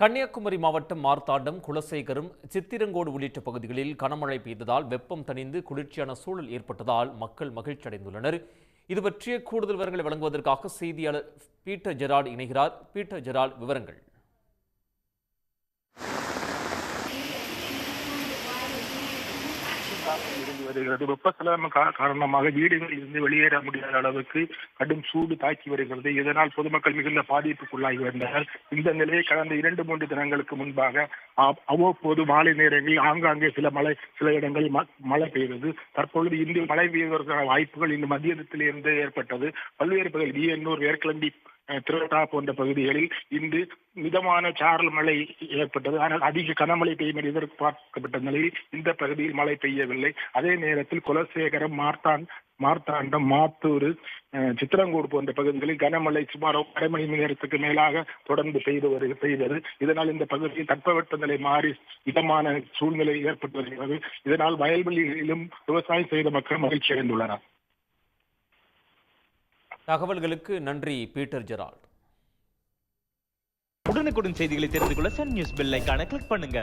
கன்னியாகுமரி மாவட்டம் மார்த்தாண்டம் குலசேகரம் சித்திரங்கோடு உள்ளிட்ட பகுதிகளில் கனமழை பெய்ததால் வெப்பம் தணிந்து குளிர்ச்சியான சூழல் ஏற்பட்டதால் மக்கள் மகிழ்ச்சி அடைந்துள்ளனர் இது பற்றிய கூடுதல் விவரங்களை வழங்குவதற்காக செய்தியாளர் பீட்டர் ஜெரால்ட் இணைகிறார். பீட்டர் ஜெரால் விவரங்கள். இருந்து வருகிறது. வெப்பச்சலனம் காரணமாக வீடுகளில் இருந்து வெளியேற முடியாத அளவுக்கு கடும் சூடு தாக்கி வருகிறது. இதனால் பொதுமக்கள் மிகுந்த பாதிப்புக்குள்ளாகி வந்தனர். இந்த நிலையை கடந்த இரண்டு மூன்று தினங்களுக்கு முன்பாக அவ்வப்போது மாலை நேரங்களில் ஆங்காங்கே சில மழை சில இடங்களில் மழை பெய்தது. தற்பொழுது இன்று மழை பெய்வதற்கான வாய்ப்புகள் இன்று மத்தியத்தில் ஏற்பட்டது. பல்வேறு பகுதி வியன்னூர் வேர்க்கிளம்பி திருவட்டா போன்ற பகுதிகளில் இன்று மிதமான சாரல் மழை ஏற்பட்டது. ஆனால் அதிக கனமழை பெய்யும் எதிர்பார்க்கப்பட்ட நிலையில் இந்த பகுதியில் மழை பெய்யவில்லை. அதே நேரத்தில் குலசேகரம் மார்த்தான் மார்த்தாண்டம் மாத்தூர் சித்திரங்கூடு போன்ற பகுதிகளில் கனமழை சுமார் அரை மணி நேரத்துக்கு மேலாக தொடர்ந்து பெய்து வரு பெய்தது. இதனால் இந்த பகுதியில் தட்பவெப்பநிலை மாறி இதமான சூழ்நிலை ஏற்பட்டு வருகிறது. இதனால் வயல்வெளிகளிலும் விவசாயம் செய்த மக்கள் மகிழ்ச்சி அடைந்துள்ளனர் தகவல்களுக்கு நன்றி பீட்டர் ஜெரால்ட். உடனுக்குடன் செய்திகளை தெரிந்து கொள்ள சன் நியூஸ் பெல் கிளிக் பண்ணுங்க.